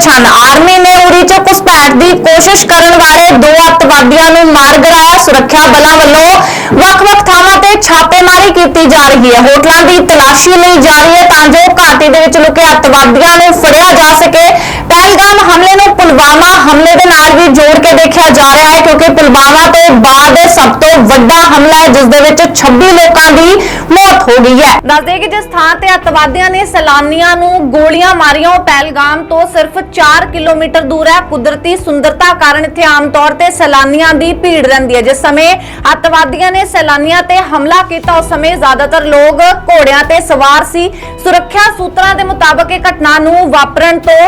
ਛਨ army ਨੇ ਉਰੀ ਚ ਘੁਸਪੈਠ ਦੀ ਕੋਸ਼ਿਸ਼ ਕਰਨ ਵਾਲੇ ਦੋ ਅੱਤਵਾਦੀਆਂ ਨੂੰ ਮਾਰ ਗਰਾਇਆ ਸੁਰੱਖਿਆ ਬਲਾਂ ਵੱਲੋਂ ਵੱਖ-ਵੱਖ ਥਾਵਾਂ ਤੇ ਛਾਪੇਮਾਰੀ ਕੀਤੀ ਜਾ ਰਹੀ ਹੈ। ਹੋਟਲਾਂ ਦੀ ਤਲਾਸ਼ੀ ਲਈ ਜਾ ਰਹੀ ਹੈ ਤਾਂ ਜੋ ਘਾਟੀ ਦੇ ਵਿੱਚ ਲੁਕੇ ਅੱਤਵਾਦੀਆਂ ਨੂੰ ਫੜਿਆ ਜਾ ਸਕੇ। ਪਹਿਲਗਾਮ ਹਮਲੇ ਨੂੰ ਪੁਲਵਾਮਾ ਹਮਲੇ ਦੇ ਨਾਲ ਵੀ ਜੋੜ ਕੇ ਦੇਖਿਆ ਜਾ ਰਿਹਾ ਹੈ ਕਿਉਂਕਿ ਪੁਲਵਾਮਾ ਤੋਂ ਬਾਅਦ ਸਭ ਤੋਂ ਵੱਡਾ ਹਮਲਾ ਹੈ, ਜਿਸ ਦੇ ਵਿੱਚ 26 ਲੋਕਾਂ ਦੀ ਮੌਤ ਹੋ ਗਈ ਹੈ। ਦੱਸਦੇ ਕਿ ਜਿਸ ਥਾਂ ਤੇ ਅੱਤਵਾਦੀਆਂ ਨੇ ਸੈਲਾਨੀਆਂ ਨੂੰ ਗੋਲੀਆਂ ਮਾਰੀਆਂ ਉਹ ਪਹਿਲਗਾਮ ਤੋਂ ਸਿਰਫ 4 ਕਿਲੋਮੀਟਰ ਦੂਰ ਹੈ। ਕੁਦਰਤੀ ਸੁੰਦਰਤਾ ਕਾਰਨ ਇੱਥੇ ਆਮ ਤੌਰ ਤੇ ਸੈਲਾਨੀਆਂ ਦੀ ਭੀੜ ਰਹਿੰਦੀ ਹੈ। ਜਿਸ ਸਮੇਂ ਅੱਤਵਾਦੀਆਂ ਨੇ ਸੈਲਾਨੀਆਂ ਤੇ ਹਮਲਾ ਕੀਤਾ ਉਸ ਸਮੇਂ ਜ਼ਿਆਦਾਤਰ ਲੋਕ ਘੋੜਿਆਂ ਤੇ ਸਵਾਰ ਸੀ। ਸੁਰੱਖਿਆ ਸੂਤਰਾਂ ਦੇ ਮੁਤਾਬਕ ਇਹ ਘਟਨਾ ਨੂੰ ਵਾਪਰਨ ਤੋਂ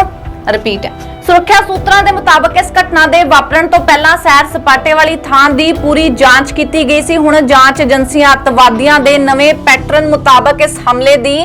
ਰਿਪੀਟ ਹੈ। ਸੁਰੱਖਿਆ ਸੂਤਰਾਂ ਦੇ ਮੁਤਾਬਕ ਇਸ ਘਟਨਾ ਦੇ ਵਾਪਰਨ ਤੋਂ ਪਹਿਲਾਂ ਸੈਰ ਸਪਾਟੇ ਵਾਲੀ ਥਾਂ ਦੀ ਪੂਰੀ ਜਾਂਚ ਕੀਤੀ ਗਈ ਸੀ। ਹੁਣ ਜਾਂਚ ਏਜੰਸੀਆਂ ਅੱਤਵਾਦੀਆਂ ਦੇ ਨਵੇਂ ਪੈਟਰਨ ਮੁਤਾਬਕ ਇਸ ਹਮਲੇ ਦੀ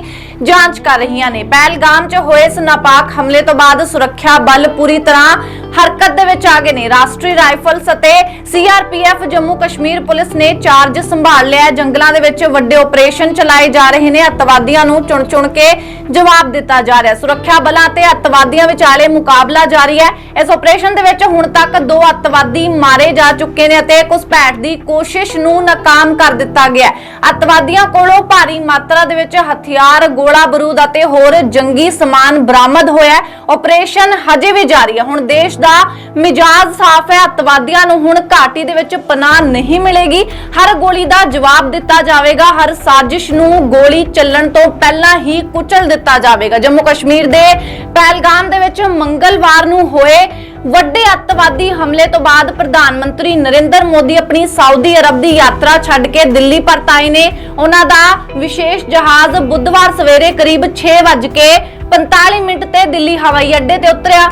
ਜਾਂਚ ਕਰ ਰਹੀਆਂ ਨੇ। ਪਹਿਲਗਾਮ 'ਚ ਹੋਏ ਇਸ ਨਾਪਾਕ ਹਮਲੇ ਤੋਂ ਬਾਅਦ ਸੁਰੱਖਿਆ ਬਲ ਪੂਰੀ ਤਰ੍ਹਾਂ ਹਰਕਤ ਦੇ ਵਿੱਚ ਆ ਗਏ ਨੇ। ਰਾਸ਼ਟਰੀ ਰਾਈਫਲਸ ਅਤੇ ਸੀਆਰਪੀਐਫ, ਜੰਮੂ ਕਸ਼ਮੀਰ ਪੁਲਿਸ ਨੇ ਚਾਰਜ ਸੰਭਾਲ ਲਿਆ ਜੰਗਲਾਂ ਦੇ ਵਿੱਚ ਵੱਡੇ ਆਪਰੇਸ਼ਨ ਚਲਾਏ ਜਾ ਰਹੇ ਨੇ। ਅੱਤਵਾਦੀਆਂ ਨੂੰ ਚੁਣ-ਚੁਣ ਕੇ ਜਵਾਬ ਦਿੱਤਾ ਜਾ ਰਿਹਾ ਸੁਰੱਖਿਆ ਬਲਾਂ ਤੇ ਅੱਤਵਾਦੀਆਂ ਵਿਚਾਲੇ ਮੁਕਾਬਲਾ ਜਾਰੀ ਹੈ। ਇਸ ਆਪਰੇਸ਼ਨ ਦੇ ਵਿੱਚ ਹੁਣ ਤੱਕ ਦੋ ਅੱਤਵਾਦੀ ਮਾਰੇ ਜਾ ਚੁੱਕੇ ਨੇ ਅਤੇ ਘੁਸਪੈਠ ਦੀ ਕੋਸ਼ਿਸ਼ ਨੂੰ ਨਾਕਾਮ ਕਰ ਦਿੱਤਾ ਗਿਆ ਅੱਤਵਾਦੀਆਂ ਕੋਲੋਂ ਭਾਰੀ ਮਾਤਰਾ ਦੇ ਵਿੱਚ ਹਥਿਆਰ, ਗੋਲਾ ਬਾਰੂਦ ਅਤੇ ਹੋਰ ਜੰਗੀ ਸਮਾਨ ਬਰਾਮਦ ਹੋਇਆ ਹੈ। ਆਪਰੇਸ਼ਨ ਹਜੇ ਵੀ ਜਾਰੀ ਹੈ। ਹੁਣ ਦੇਸ਼ ਦਾ ਮਿਜਾਜ਼ ਸਾਫ਼ ਹੈ। ਅੱਤਵਾਦੀਆਂ ਨੂੰ ਹੁਣ ਘਾਟੀ ਦੇ ਵਿੱਚ ਪਨਾਹ ਨਹੀਂ ਮਿਲੇਗੀ। ਹਰ ਗੋਲੀ ਦਾ ਜਵਾਬ ਦਿੱਤਾ ਜਾਵੇਗਾ। ਹਰ ਸਾਜ਼ਿਸ਼ ਨੂੰ ਗੋਲੀ ਚੱਲਣ ਤੋਂ ਪਹਿਲਾਂ ਹੀ ਕੁਚਲ ਦਿੱਤਾ ਜਾਵੇਗਾ। ਜੰਮੂ ਕਸ਼ਮੀਰ ਦੇ ਪਹਿਲਗਾਮ ਦੇ ਵਿੱਚ ਮੰਗਲਵਾਰ ਨੂੰ ਹੋਏ ਵੱਡੇ ਅੱਤਵਾਦੀ ਹਮਲੇ ਤੋਂ ਬਾਅਦ ਪ੍ਰਧਾਨ ਮੰਤਰੀ ਨਰਿੰਦਰ ਮੋਦੀ ਆਪਣੀ ਸਾਊਦੀ ਅਰਬ ਦੀ ਯਾਤਰਾ ਛੱਡ ਕੇ ਦਿੱਲੀ ਪਰਤ ਆਏ ਨੇ। ਉਹਨਾਂ ਦਾ ਵਿਸ਼ੇਸ਼ ਜਹਾਜ਼ ਬੁੱਧਵਾਰ ਸਵੇਰੇ ਕਰੀਬ 6:45 ਮਿੰਟ ਤੇ ਦਿੱਲੀ ਹਵਾਈ ਅੱਡੇ ਤੇ ਉਤਰਿਆ।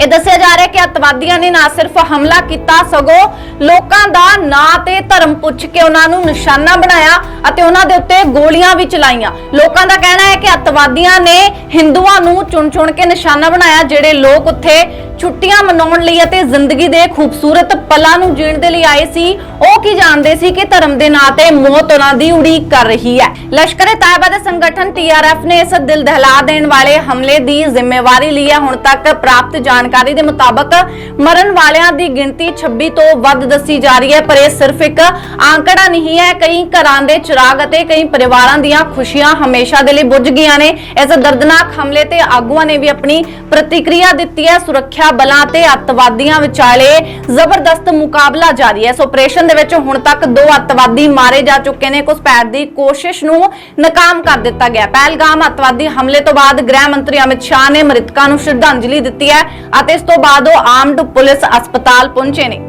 ਇਹ ਦੱਸਿਆ ਜਾ ਰਿਹਾ ਹੈ ਕਿ ਅੱਤਵਾਦੀਆਂ ਨੇ ਨਾ ਸਿਰਫ ਹਮਲਾ ਕੀਤਾ, ਸਗੋਂ ਲੋਕਾਂ ਦਾ ਨਾਂ ਤੇ ਧਰਮ ਪੁੱਛ ਕੇ ਉਹਨਾਂ ਨੂੰ ਨਿਸ਼ਾਨਾ ਬਣਾਇਆ ਅਤੇ ਉਹਨਾਂ ਦੇ ਉੱਤੇ ਗੋਲੀਆਂ ਵੀ ਚਲਾਈਆਂ। ਲੋਕਾਂ ਦਾ ਕਹਿਣਾ ਹੈ ਕਿ ਅੱਤਵਾਦੀਆਂ ਨੇ ਹਿੰਦੂਆਂ ਨੂੰ ਚੁਣ-ਚੁਣ ਕੇ ਨਿਸ਼ਾਨਾ ਬਣਾਇਆ, ਜਿਹੜੇ ਲੋਕ ਉੱਥੇ ਛੁੱਟੀਆਂ ਮਨਾਉਣ ਲਈ ਅਤੇ ਜ਼ਿੰਦਗੀ ਦੇ ਖੂਬਸੂਰਤ ਪਲਾਂ ਨੂੰ ਜੀਣ ਦੇ ਲਈ ਆਏ ਸੀ, ਉਹ ਕੀ ਜਾਣਦੇ ਸੀ ਕਿ ਧਰਮ ਦੇ ਨਾਂ ਤੇ ਮੌਤ ਉਹਨਾਂ ਦੀ ਉਡੀਕ ਕਰ ਰਹੀ ਹੈ? ਲਸ਼ਕਰ-ਏ ਤਾਇਬਾ ਦੇ ਸੰਗਠਨ ਟੀਆਰਐਫ ਨੇ ਇਸ ਦਿਲ ਦਹਿਲਾ ਦੇਣ ਵਾਲੇ ਹਮਲੇ ਦੀ ਜ਼ਿੰਮੇਵਾਰੀ ਲਈ ਹੈ। ਹੁਣ ਤੱਕ ਪ੍ਰਾਪਤ ਜਾਣਕਾਰੀ ਦੇ ਮੁਤਾਬਕ ਮਰਨ ਵਾਲਿਆਂ ਦੀ ਗਿਣਤੀ 26 ਤੋਂ ਵੱਧ ਦੱਸੀ ਜਾ ਰਹੀ ਹੈ, ਪਰ ਇਹ ਸਿਰਫ ਇੱਕ ਆંકੜਾ ਨਹੀਂ ਹੈ। ਕਈ ਘਰਾਂ ਦੇ ਚਿਰਾਗ ਅਤੇ ਕਈ ਪਰਿਵਾਰਾਂ ਦੀਆਂ ਖੁਸ਼ੀਆਂ ਹਮੇਸ਼ਾ ਦੇ ਲਈ ਬੁੱਝ ਗਈਆਂ ਨੇ। ਇਸ ਦਰਦਨਾਕ ਹਮਲੇ ਤੇ ਆਗੂਆਂ ਨੇ ਵੀ ਆਪਣੀ ਪ੍ਰਤੀਕਿਰਿਆ ਦਿੱਤੀ ਹੈ। ਸੁਰੱਖਿਆ ਬਲਾਂ ਤੇ ਅੱਤਵਾਦੀਆਂ ਵਿਚਾਲੇ ਜ਼ਬਰਦਸਤ ਮੁਕਾਬਲਾ ਜਾਰੀ ਹੈ। ਇਸ ਆਪਰੇਸ਼ਨ ਦੇ ਵਿੱਚ ਹੁਣ ਤੱਕ ਦੋ ਅੱਤਵਾਦੀ ਮਾਰੇ ਜਾ ਚੁੱਕੇ ਨੇ। ਘੁਸਪੈਠ ਦੀ ਕੋਸ਼ਿਸ਼ ਨੂੰ ਨਾਕਾਮ ਕਰ ਦਿੱਤਾ ਗਿਆ। ਪਹਿਲਗਾਮ ਅੱਤਵਾਦੀ ਹਮਲੇ ਤੋਂ ਬਾਅਦ ਗ੍ਰਹਿ ਮੰਤਰੀ ਅਮਿਤ ਸ਼ਾਹ ਨੇ ਮ੍ਰਿਤਕਾਂ ਨੂੰ ਸ਼ਰਧਾਂਜਲੀ ਦਿੱਤੀ ਹੈ ਅਤੇ ਇਸ ਤੋਂ ਬਾਅਦ ਉਹ ਆਰਮਡ ਪੁਲਿਸ ਹਸਪਤਾਲ ਪਹੁੰਚੇ ਨੇ।